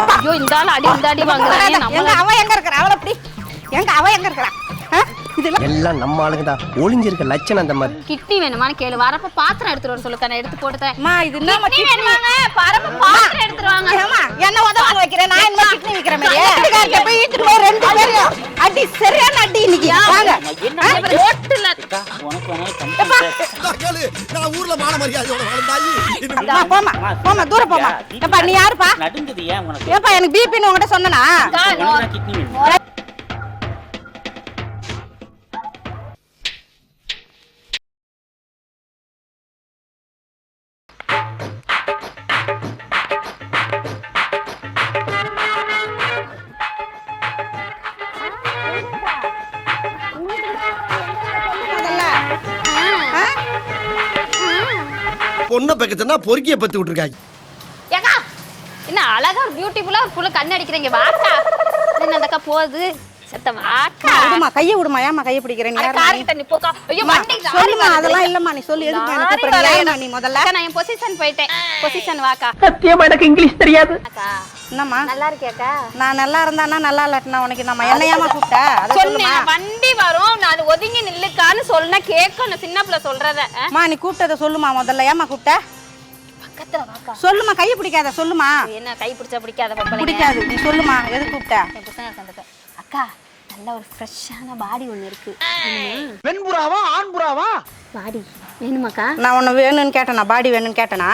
போப்பா. ஐயோ இந்த ஆள் அடி இந்த அடி வாங்குறாங்க எங்க அவ எங்க இருக்கிறா? அவள அப்படி எங்க அவ எங்க இருக்கிறா? எல்லாம் நம்ம ஆளுங்க தான் ஒளிஞ்சிருக்க லட்சணம் அந்த மாதிரி. கிட்னி வேணுமான்னு கேளு. வரப்ப பாத்திரம் எடுத்துட்டு வர சொல்லு நான் எடுத்து போட்டு தரேன் அம்மா இது என்னம்மா கிட்னி வேணுமாங்க? வரப்ப பாத்திரம் எடுத்துட்டு வாங்க. ஏம்மா என்ன உதவாங்க வைக்கிறேன் நான் என்ன கிட்னி வைக்கிற மாதிரி வீட்டுக்காரர்கிட்ட போய் இழுத்துட்டு போய் ரெண்டு பேரும் அடி சரியான அடி இன்னைக்கு. வாங்க. ரோட்டுல உனக்கு வேணாலும் கேளு நான் ஊர்ல மான மரியாதையோட வாழ்ந்தாயி போம்மா தூரம் போம்மா. ஏப்பா நீ யாருப்பா? நடுங்குது ஏன் உனக்கு? ஏப்பா எனக்கு பிபின்னு உங்ககிட்ட சொன்னனா? பொண்ணை பக்கத்துனா பொறுக்கிய பத்து விட்டுருக்காங்க ஏக்கா என்ன அழகா ஒரு பியூட்டிஃபுல்லா ஒரு புள்ள கண்ணு அடிக்கிறீங்க. வாக்கா. என்ன அந்த அக்கா போகுது. செத்த வாக்கா. அம்மா, விடுமா கையை விடுமா ஏம்மா கையை பிடிக்கிறேன்? நீ? காருக்கு தண்ணி போக்கா. ஐயோ சொல்லுமா. அதெல்லாம் இல்லம்மா நீ சொல்லு எதுக்கு நீ முதல்ல? அக்கா, நான் என் பொசிஷன் போயிட்டேன். பொசிஷன் வாக்கா. சத்தியமா எனக்கு இங்கிலீஷ் தெரியாது. அக்கா என்னம்மா நல்லா இருக்கியாக்கா நான் நல்லா இருந்தானா நல்லா இல்லாட்டினா உனக்கு நம்ம என்ன ஏமா கூப்பிட்ட அதை சொன்னேன் வண்டி வரும் நான் ஒதுங்கி நில்லுக்கான்னு சொன்னா கேட்கணும் சின்ன பிள்ளை சொல்றத ஆ? அம்மா நீ கூப்பிட்டதை சொல்லுமா முதல்ல ஏமா கூப்பிட்ட பக்கத்துல வாக்கா சொல்லுமா கையை பிடிக்காத சொல்லுமா என்ன கை பிடிச்சா பிடிக்காத பிடிக்காது நீ சொல்லுமா எது கூப்பிட்ட அக்கா நல்ல ஒரு ஃப்ரெஷ்ஷான பாடி ஒன்று இருக்கு பெண்புறாவா ஆண்புறாவா பாடி வேணுமாக்கா நான் உன்னை வேணும்னு கேட்டேனா பாடி வேணும்னு கேட்டேனா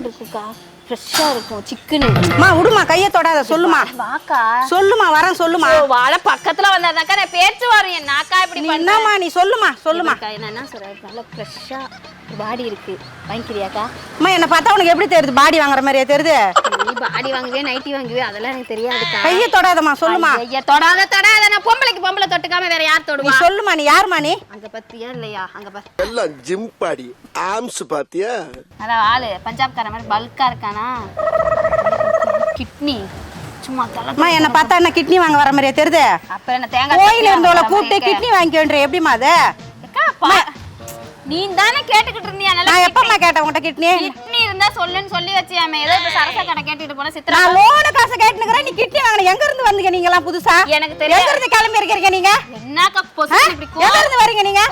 இருக்குக்கா ஃப்ரெஷ்ஷாக இருக்கும் சிக்கனு அம்மா விடுமா கையை தொடாத சொல்லுமா. வாக்கா. சொல்லுமா வரேன் சொல்லுமா. வாழை பக்கத்துல வந்தாதாக்கா நான் பேச்சு வரும் என் நாக்கா இப்படி நீ பண்ண என்னம்மா நீ சொல்லுமா சொல்லுமா. நான் என்ன சொல்றேன் நல்ல ஃப்ரெஷ்ஷா பாடி இருக்கு. வாங்கிக்கிறியாக்கா? அம்மா என்னை பார்த்தா உனக்கு எப்படி தெரியுது? பாடி வாங்குற மாதிரியே தெரியுது? நீ பாடி வாங்குவே நைட்டி வாங்குவே அதெல்லாம் எனக்கு தெரியாதுக்கா. கையை தொடாதம்மா சொல்லுமா. ஐயா தொடாத தொடாத நான் பொம்பளைக்கு பொம்பளை தொட்டுக்காம வேற யார் நீ தொடுவா? சொல்லுமா நீ யாருமா நீ? அங்க பத்தியா இல்லையா? அங்க பாரு எல்லாம் ஜிம் பாடி. ஆம்ஸ் பாத்தியா? அதான் ஆளு பஞ்சாப்கார மாதிரி பல்கா இருக்கானா கிட்னி. சும்மா அம்மா என்னை பார்த்தா என்ன கிட்னி வாங்க வர மாதிரியே தெரியுது? அப்புறம் என்ன தேங்காய் கோயில இருந்தவளை சட்னி கூப்பிட்டு வாங்குறாம கிட்னி வாங்கிக்கன்ற எப்படிமா அது? நீ தானே கேட்டுக்கிட்டு இருந்தியா? நான் எப்பம்மா கேட்டேன் உன்கிட்ட கிட்னி? கிட்னி இருந்தா சொல்லுன்னு சொல்லி வச்சியாமே. ஏதோ இப்ப சரச கடை கேட்டுட்டு போன சித்ரா நான் லோனு காசு கேட்டுனுக்குறேன் நீ கிட்னி வாங்கின. எங்க இருந்து வந்தீங்க நீங்க எல்லாம் புதுசா? எனக்கு. எங்க இருந்து கிளம்பி இருக்கீங்க நீங்க? என்னக்கா ஆ? பொசிஷன் இப்படி எங்க இருந்து வரீங்க நீங்க?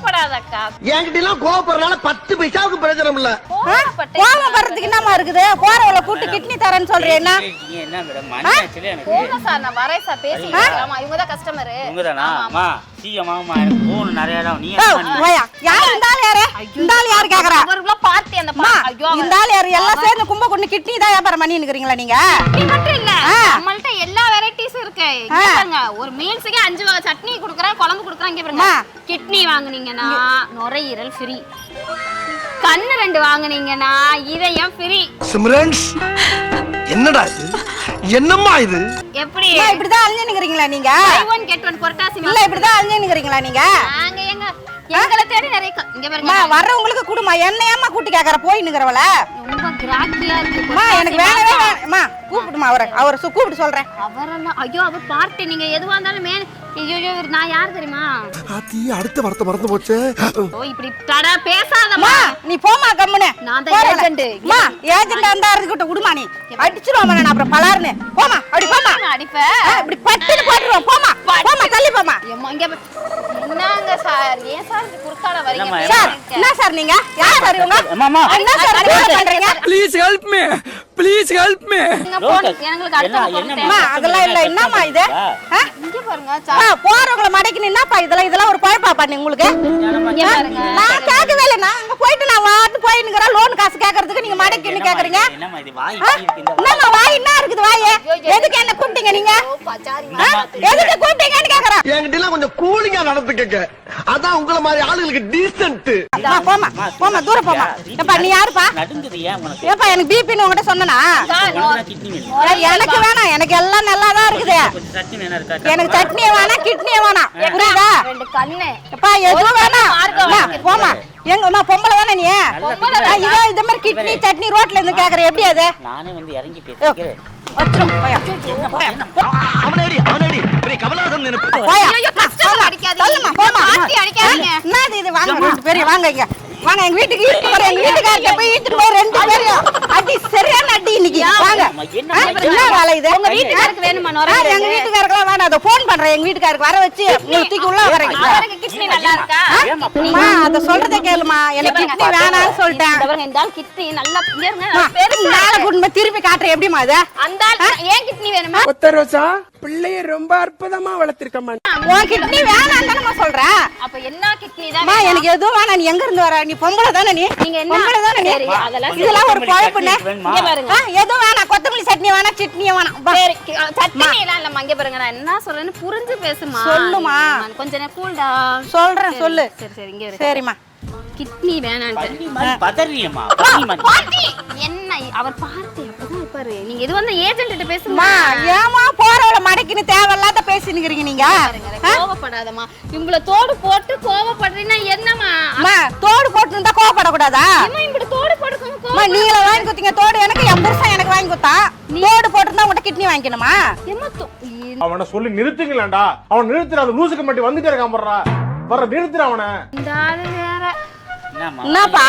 கோவப்படாதக்கா என்கிட்ட எல்லாம் கோவப்படுறதுனால பத்து பைசாவுக்கு பிரயோஜனம் இல்ல. கோவப்பட்டு கோவம் வர்றதுக்கு என்னமா இருக்குது? போறவளை கூப்பிட்டு கிட்னி தரேன்னு சொல்றேன் என்ன நீ என்ன மேடம் மணி ஆச்சுல எனக்கு? போங்க சார் நான் வரேன் சார். பேசிக்கிறேன் ஆமா இவங்க தான் கஸ்டமர் உங்கதானா அம்மா சீக்கிரமாமா எனக்கு போன் நிறைய இடம். நீ ஓ, என்ன பண்ணி ஓயா, யார் இந்த ஆள் யாரு? இந்த ஆள் யாரு கேக்குறா? அவருக்குள்ள பார்ட்டி அந்த ஐயோ இந்த ஆள் யாரு? எல்லாம் சேர்ந்து கும்ப கொண்டு கிட்னி தான் வியாபாரம் பண்ணி நிக்கிறீங்களா நீங்க மட்டும் இல்ல. ஆ. நம்மள்ட்ட எல்லா பாருங்க ஒரு மீல்ஸுக்கு அஞ்சு வகை சட்னி குடுக்குறேன் குழம்பு குடுக்குறேன் இங்க பாருங்க. கிட்னி வாங்குனீங்கன்னா நுரையீரல் ஃப்ரீ கண்ணு ரெண்டு வாங்குனீங்கன்னா இதயம் ஃப்ரீ சிம்ரன்ஸ் என்னடா இது? என்னம்மா இது? எப்படி? இப்படிதான் அழிஞ்சு நிக்கிறீங்களா நீங்க one get one புரட்டாசி இல்ல இப்படிதான் அழிஞ்சு நிக்கிறீங்களா நீங்க எங்களை தேடி நிறைய க- இங்க அம்மா பாருங்க வர்றவங்களுக்கு குடுமா என்ன ஏமா கூட்டி கேக்குற? போய் நிக்கிறவள. ரொம்ப கிராக்கியா இருக்கு. அம்மா எனக்கு வேணவே மாசம். வேணாம். அம்மா கூப்பிடுமா அவரை. அவரை சு- கூப்பிட்டு சொல்றேன். அவரெல்லாம் ஐயோ அவர் பார்ட்டி நீங்க எதுவா இருந்தாலும் மே ஐயோ ஐயோ, இவர் நான் யார் தெரியுமா? ஆத்தி அடுத்த வார்த்தை மறந்து போச்சு. ஓ இப்படி தடா பேசாதம்மா. அம்மா நீ போமா கம்முனு நான் தான் போறேன். agent. அம்மா ஏஜென்ட் அந்த இருக்கட்டும் விடுமா நீ. அடிச்சிருவாமா நான் அப்புறம் பலாருன்னு. போமா அப்படி போமா அடிப்ப. ஆ, இப்படி பட்டுன்னு போட்டுருவோம். போமா போமா தள்ளி போமா ஏம்மா, இங்க பா- என்னங்க சார்? ஏன் சார் குறுக்கால வரீங்க? சார்? என்ன சார் நீங்க? யார் சார் இவங்க? என்ன சார் அடி, பண்றீங்க? Please help me please help me எங்களுக்கு அடுத்த என்ன- என்ன அதெல்லாம் இல்ல. என்னம்மா இது? ஆ? இங்க பாருங்க அம்மா, போறவங்கள மடக்கி என்னப்பா இதெல்லாம்? இதெல்லாம் ஒரு பழப்பா பண்ணி உங்களுக்கு. இங்க பாருங்க. நான் கேட்கவே இல்லை. நான் அங்க போயிட்டு நான் வாட்டு போயின்னுக்கிறேன் லோன் காசு கேட்கறதுக்கு நீங்க மடக்கின்னு கேக்குறீங்க? என்னம்மா இது? வாய் என்ன இருக்குது வாயே? எதுக்கு என்ன கூப்பிட்டீங்க நீங்க? எதுக்கு கூப்பிட்டீங்கன்னு கேக்குறேன். என்கிட்ட எல்லாம் கொஞ்சம் கூலிங்கா நடந்துக்கங்க அதான் உங்களை மாதிரி ஆளுங்களுக்கு டீசென்ட் போம்மா போம்மா தூரம் போம்மா. ஏப்பா நீ யாருப்பா? நடுங்குது ஏப்பா எனக்கு பிபின்னு உங்ககிட்ட சொன்னனா? கிட்னி எனக்கு வேணாம். எனக்கு எல்லாம் நல்லா தான் இருக்குது. சட்னி எனக்கு சட்னியே வேணாம் கிட்னியே வேணாம். புரியுதா? ரெண்டு கண்ணு. எப்பா எதுவும் வேணாம். போம்மா. எங்க அம்மா பொம்பளை தானே நீ? பொம்பளை ஆ, இதோ இந்த மாதிரி கிட்னி சட்னி ரோட்ல இருந்து கேக்குற எப்படி அது? நானே வந்து இறங்கி பேசிக்கிறேன். வச்சிரும் போயா. அவனடி அவனடி பெரிய கமலாசன் நினைப்பு. போயா. ஐயோ, கஷ்டமா அடிக்காதீங்க. போமா. மாத்தி அடிக்காதீங்க. என்னது இது வாங்க ரெண்டு பேரும் வாங்க இங்க வாங்க எங்க வீட்டுக்கு இழுத்து போற எங்க வீட்டுக்காரர்கிட்ட போய் இழுத்துட்டு போய் ரெண்டு பேரும் அடி சரியான அடி இன்னைக்கு. வாங்க. என்ன வேலை இது? உங்க வீட்டுக்காருக்கு வேணுமா நுரை? எங்க வீட்டுக்காரருக்குலாம் வேணாம். அதை போன் பண்றேன். எங்க வீட்டுக்காரருக்கு வர வச்சு உங்களுக்கு தூக்கி உள்ள வரேன். கிட்னி நல்லா இருக்கா? அம்மா அத சொல்றத கேளுமா எனக்கு கிட்னி வேணாம்னு சொல்லிட்டேன். இந்த பாருங்க, இந்த ஆள் கிட்னி நல்லா நல்லா பெருசா நாளை. குடும்ப திருப்பி காட்டுறேன். எப்படிமா அது அந்த ஆள் ஏன் கிட்னி வேணுமா? ஒத்த ரோசா பிள்ளைய ரொம்ப அற்புதமா வளர்த்திருக்கம்மா. உன் கிட்னி வேணாம் தானே சொல்றேன் அப்ப என்ன கிட்னி தான் அம்மா எனக்கு எதுவும் வேணாம். நீ எங்க இருந்து வர? நீ பொம்பளை தானே நீ? நீங்க என்ன? பொம்பளை தானே நீ? அதெல்லாம் இதெல்லாம் ஒரு சட்னி? இங்க பாருங்க. ஆ, எதுவும் வேணாம். கொத்தமல்லி சட்னி வேணாம் சட்னியும் வேணாம். சரி சட்னி எல்லாம் இல்லம்மா. இங்க பாருங்க. நான் என்ன சொல்றேன்னு புரிஞ்சு பேசுமா. சொல்லுமா. கொஞ்ச நேரம் கூல்டா சொல்றேன் சொல்லு. சரி சரி இங்க. சரிம்மா. கிட்னி வேணான்ட்டு. என்ன அவர் பார்த்து அப்பதான் இருப்பாரு. நீங்க இது வந்து ஏஜென்ட் கிட்ட பேசுமா ஏமா போறவள மடக்கின்னு தேவையில்லாத பேசினுக்கிறீங்க நீங்க? கோவப்படாதம்மா. இவங்கள தோடு போட்டு கோவப்படுறீங்கன்னா என்னம்மா? அம்மா தோடு போட்டு இருந்தா கோவப்படக்கூடாதா அம்மா இப்படி தோடு போட்டுக்கோங்க நீங்கள வாங்கி கொடுத்தீங்க தோடு எனக்கு என் புருஷன் எனக்கு வாங்கி கொடுத்தா? தோடு போட்டுருந்தா உங்கள்கிட்ட கிட்னி வாங்கிக்கணுமா? அவனை சொல்லி நிறுத்துங்களேன்டா. அவன் நிறுத்துற அந்த லூசுக்கு மட்டும் வந்துட்டே இருக்கான் போடுறா. வர நிறுத்துற அவனை. இந்த ஆளு வேற. என்னம்மா, என்னப்பா?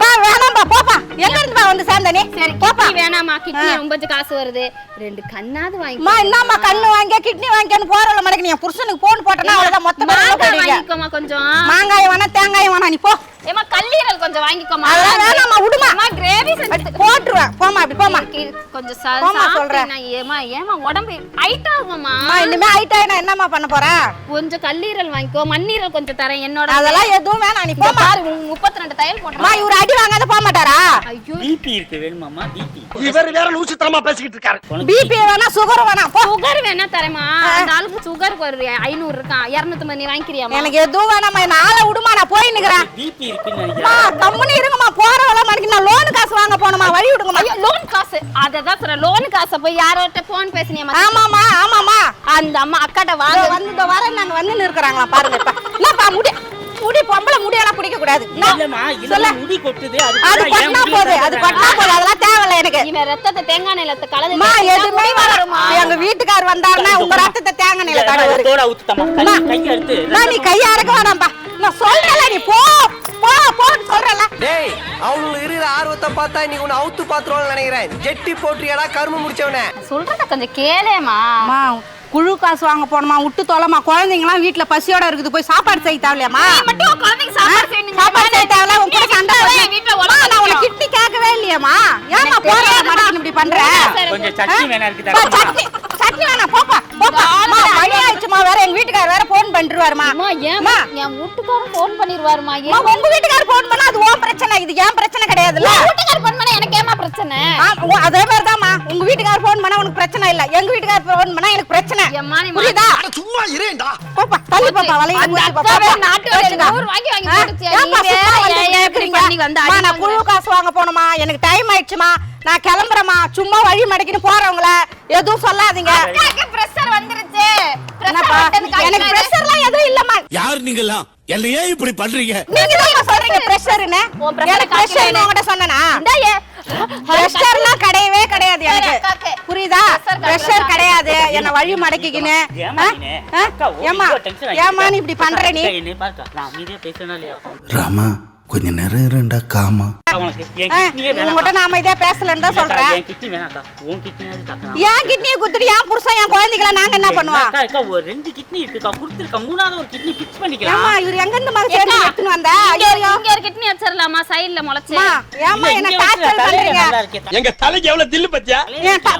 பா வேணாம்பா போப்பா. எங்க இருந்து பா வந்து சேர்ந்த நீ? சரி போப்பா. வேணாமா கிட்னி ரொம்ப காசு வருது. ரெண்டு கண்ணாவது வாங்கி என்னம்மா கண்ணு வாங்க கிட்னி வாங்கிக்கன்னு போறவள மடக்கு நீ புருஷனுக்கு போன் போட்டனா அவ்வளவுதான் மொத்தமா வாங்கிக்கோமா கொஞ்சம். மாங்காய் வேணாம் தேங்காய் வேணாம் நீ போ. ஏமா கல்லீரல் கொஞ்சம் வாங்கிக்கோமா அதெல்லாம் வேணாம்மா, விடுமா. அம்மா கிரேவி செஞ்சு போட்டுருவேன் போமா அப்படி போமா கொஞ்சம் சா- சாப்பிட்டு சொல்றேன். நான் ஏமா ஏமா உடம்பு ஹைட் ஆகுமா அம்மா இனிமே ஆயிட்டா நான் என்னம்மா பண்ண போறேன் கொஞ்சம் கல்லீரல் வாங்கிக்கோ மண்ணீரல் கொஞ்சம் தரேன் என்னோட அதெல்லாம் எதுவும் வேணாம் நீ போமா பாரு முப்பத்தி ரெண்டு தையல் அம்மா போட்டோம் இவரு அடி வாங்காத போக மாட்டாரா? ஐயோ. பிபி இருக்கு வேணுமாம்மா பிபி இவர் வேற லூசுத்தனமா பேசிக்கிட்டு இருக்காரு. பிபி வேணா சுகர் வேணாம் போ. சுகர் வேணா தரேமா அந்த ஆளுக்கு சுகருக்கு ஒரு ஐநூறு இருக்கான் இருநூத்தி நீ வாங்கிக்கிறியாமா எனக்கு எதுவும் வேணாம்மா. ஆளை விடுமா நிக்கிறேன் பிபி இருக்குன்னு அம்மா நினைக்கிறேன் கம்முனு இருங்கம்மா போறவள மடக்கு நான் லோன் காசு வாங்க போனோமா வழி விடுங்கம்மா. ஐயோ லோன் காசு. அததான் சொல்றேன் லோன் காசை போய் யாரோட்ட போன் பேசுனியம்மா? ஆமாமா ஆமாமா அந்த அம்மா அக்காட்ட வாங்க. வந்து இதோ வர நாங்க வந்து இருக்கிறாங்களா பாருங்க இப்ப. என்னப்பா முடி முடி பொம்பளை முடியெல்லாம் பிடிக்க கூடாது சொல்லு. முடி கொட்டுது அது அது அதெல்லாம் தேவையில்ல எனக்கு. இவன் ரத்தத்தை தேங்காய் நிலத்தை கலந்து எதுவுமே வருமா எங்க வீட்டுக்கார் வந்தாருன்னா உங்க ரத்தத்தை தேங்க நில தடவை தோட கை நீ இருக்க வேணாம்பா நான் சொல்றேன்ல நீ போ. போ போன்னு சொல்றேன்ல. டேய் அவனுக்கு இருக்கிற ஆர்வத்தை பார்த்தா இன்னைக்கு உன்னை அவுத்து பாத்துருவான்னு நினைக்கிறேன். ஜெட்டி போட்டுறியாடா கரும்பு முடிச்சவனே. சொல்றத கொஞ்சம் கேளேமா அம்மா குழு காசு வாங்க போனோமா விட்டு தொலைமா குழந்தைங்களாம் வீட்டுல பசியோட இருக்குது. போய் சாப்பாடு செய்ய தேவையில்லையாம்மா? மட்டும் உன் குழந்தைக்கு சாப்பாடு செய்யணுங்க. சாப்பாடு செய்ய தேவையில்ல. உன் கூட சண்டை வீட்டுல நான் உனக்கு. கிட்னி கேட்கவே இல்லையாம்மா. ஏமா போற. மாட்டேன் இப்படி பண்ற? கொஞ்சம் சட்னி வேணா இருக்கு சட்னி சட்னி வேணாம் போப்பா போப்பா. அம்மா மணி ஆயிடுச்சுமா வேற எங்க வீட்டுக்கார வேற போன் பண்ணிருவாருமா அம்மா ஏமா என் வீட்டுக்காரர் ஃபோன் பண்ணிருவாருமா? அம்மா, உங்க வீட்டுக்கார போன் பண்ணா அது உன் பிரச்சனை இது ஏன் பிரச்சனை கிடையாதுல்ல? என் வீட்டுக்காரர் ஃபோன் பண்ணா எனக்கு ஏமா பிரச்சனை? அதே மாதிரிதாம்மா. உங்க வீட்டுக்கார போன் பண்ணா உனக்கு பிரச்சனை இல்ல. எங்க வீட்டுக்கார போன் பண்ணா எனக்கு பிரச்சனை. புரியுதா? சும்மா இருடா. போப்பா தள்ளி போப்பா அக்கா வேற போப்பா. நாட்டு வச்சுக்கோ. நூறு வாங்கி வாங்கி வேற வந்து நான் குழு? காசு வாங்க போனோமா எனக்கு டைம் ஆயிடுச்சுமா நான் கிளம்புறேம்மா. சும்மா வழி மடக்கின்னு போறவங்கள எதுவும் சொல்லாதீங்க. pressure வந்துருச்சு. எனக்கு பிரஷர்லாம் எதுவும் இல்லம்மா. யார் நீங்கெல்லாம்? என்ன ஏன் இப்படி பண்றீங்க? நீங்க தான் சொல்றீங்க பிரஷர்னு எனக்கு பிரஷர். உங்ககிட்ட சொன்னனா. பிரஷர்லாம் கிடையவே கிடையாது எனக்கு. புரியுதா? பிரஷர் கிடையாது. என்ன வழி மடக்கிக்கின்னு ஏமா. ஏம்மா? நீ இப்படி பண்ற நீ? ராமா கொஞ்ச நேரம் இருண்டா காமா உங்ககிட்ட. நாம இதே பேசலன்னு தான் சொல்றேன் கிட்னி. என் கிட்னியை குத்துட்டு என் புருஷன் என் குழந்தைகளை நாங்க என்ன பண்ணுவோம் ஒரு ரெண்டு கிட்னி இருக்குக்கா, கொடுத்திருக்கா. மூணாவது ஒரு கிட்னி fix பண்ணிக்கலாம். ஏமா இவர் எங்க இருந்து ஏக்கா, தேடி எடுத்துன்னு வந்த இங்க ஐயோ இங்க ஒரு kidney வச்சிரலாமா? side ல முளைச்சு. ஏமா என்ன டார்ச்சர் பண்றீங்க. எங்க தலைக்கு எவ்வளவு தில்லு பத்தியா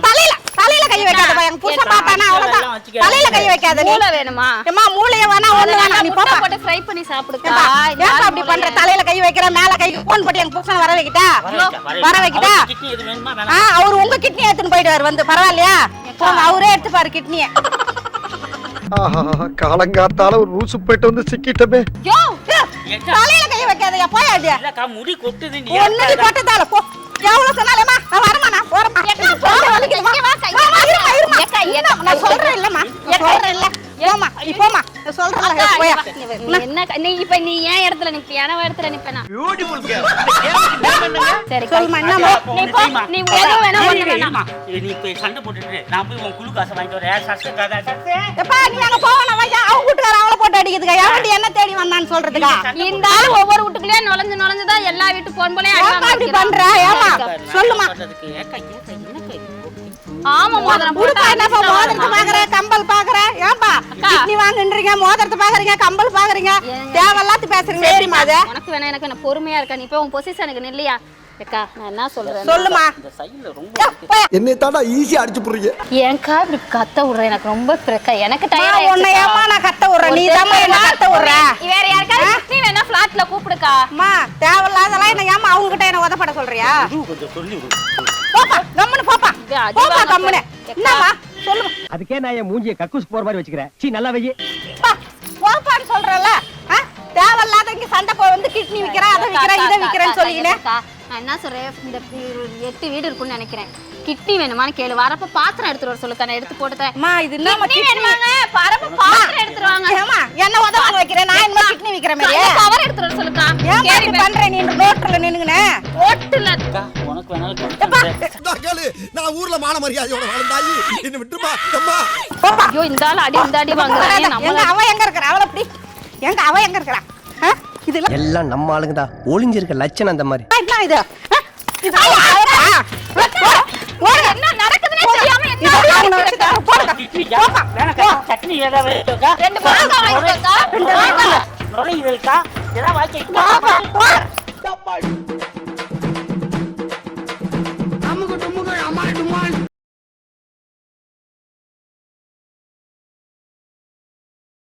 தலையில தலையில கை வைக்காதப்பா எங்க புருஷன் பார்த்தானா அவ்வளவுதான். தலையில கை வைக்காத நீ. மூளை வேணுமா? ஏமா மூளைய வேணா ஒண்ணு நல்லா நீ போப்பா. போட்டு fry பண்ணி ஏப்பா ஆள் அப்படி பண்ற. தலையில கை வைக்கிற மேல கை போன் போட்டு எங்க புருஷன் வர வைக்கிட்டா? வர வைக்கா, வர வர வைக்கா. வைக்கிட்டா? அவரு உங்க கிட்னி எடுத்துன்னு போயிடுவாரு வந்து. பரவாயில்லையா? போங்க அவரே எடுத்துப்பாரு கிட்னிய காலங்காத்தால ஒரு ரூசு போயிட்டு வந்து சிக்கிட்டமே. தலையில கை வைக்காதயா? போயாடி இல்லக்கா, முடி கொட்டுது நீ ஒண்ணு நீ போட்டதால போ. எவ்வளவு சொன்னாலேமா நான் வரமா நான் போறமா நான் சொல்றேன் இல்லம்மா நான் சொல்றேன் இல்ல போமா போமா போயா. நீ என்ன? நீ இப்ப நீ ஏன் இடத்துல நிப்பியா நான் இடத்துல நிப்பேனா? பியூட்டிஃபுல் சரி சொல்லுமா என்னம்மா? நீ போ நீ எதுவும் வேணா பண்ண வேணாம். நீ போய் சண்டை போட்டுட்டு நான் போய் உன் குழு காசை வாங்கிட்டு வரேன். சஸ்து கதை சஸ்து எப்பா நீ அங்க போவன வையா அவங்க வீட்டுக்கார அவளை போட்டு அடிக்குதுக்கா எவன்டி என்ன தேடி வந்தான்னு சொல்றதுக்கா? இந்த ஆளு ஒவ்வொரு வீட்டுக்குள்ளேயே நுழைஞ்சு நுழைஞ்சுதான் எல்லா வீட்டு போன் போலே இப்படி பண்ற? ஏமா சொல்லுமா. ஆமா மோதிரம் உடுப்பா போட்டா என்னப்பா மோதிரத்தை பாக்குற கம்பல் பாக்குற? ஏன்பா கிட்னி வாங்குன்றீங்க மோதிரத்தை பாக்குறீங்க கம்பல் பாக்குறீங்க? தேவையில்லாத்து பேசுறீங்க தெரியுமா அது? உனக்கு வேணா எனக்கு என்ன பொறுமையா இருக்கா? நீ போய் உன் பொசிஷனுக்கு நில்லையா? அக்கா நான் என்ன சொல்றேன் சொல்லுமா. என்னை ஈஸியா அடிச்சு போடுறீங்க. ஏன்க்கா இப்படி கத்த விடுற? எனக்கு ரொம்ப பிரக்கா. எனக்கு டயர்ட் உன்னை ஏமா நான் கத்த விடுறேன்? நீ தான் என்ன கத்த விடுற? வேற யாருக்காவது நீ வேணா ஃபிளாட்ல கூப்பிடுக்கா. அம்மா தேவையில்லாதெல்லாம் என்ன ஏமா அவங்க கிட்ட என்ன உதப்பட சொல்றியா? கொஞ்சம் சொல்லி விடு போப்பா கம்முனு போப்பா. கம்முனு. என்னம்மா? சொல்லுமா. அதுக்கே நான் என் மூஞ்சிய கக்கூஸ் போற மாதிரி வச்சுக்கிறேன். சீ நல்லா வெயி. பா, போப்பான்னு சொல்றல தேவையில்லாத இங்க சண்டை போ வந்து கிட்னி விக்கிறேன் அதை விக்கிறேன் இதை விக்கிறேன்னு நான் என்ன சொல்றேன்? இந்த எட்டு வீடு இருக்கும்னு நினைக்கிறேன். கிட்னி வேணுமான்னு கேளு. வரப்ப பாத்திரம் எடுத்துட்டு வர சொல்லுக்கா நான் எடுத்து போட்டு அம்மா இது என்னம்மா கிட்னி வேணுமாங்க? வரப்ப பாத்திரம் எடுத்துட்டு வாங்க. ஏமா என்ன உதவாங்க வைக்கிறேன்? நான் என்ன கிட்னி விக்கிற மாதிரி கவர் எடுத்துட்டு வர சொல்லுக்கா. ஏன் இப்படி பண்ற நீ? ரோட்ல நின்னுங்கனே ஓட்டுல அக்கா, உனக்கு வேணாலும் கேளு. நான் ஊர்ல மான மரியாதையோட வாழ்ந்தாயி. என்ன விட்டுமா அம்மா ஐயோ இந்த ஆள் அடி இந்த அடி வாங்குறாங்க எங்க நம்மள அவ எங்க இருக்கற? அவள அப்படி எங்க அவ எங்க இருக்கறா? இதெல்லாம் எல்லாம் நம்ம ஆளுங்க தான் ஒளிஞ்சிருக்க லட்சணம் அந்த மாதிரி. என்ன இது. சட்னி ஏதாவது இருக்கா? ரெண்டு? ஏதாவது வாங்கி போடா.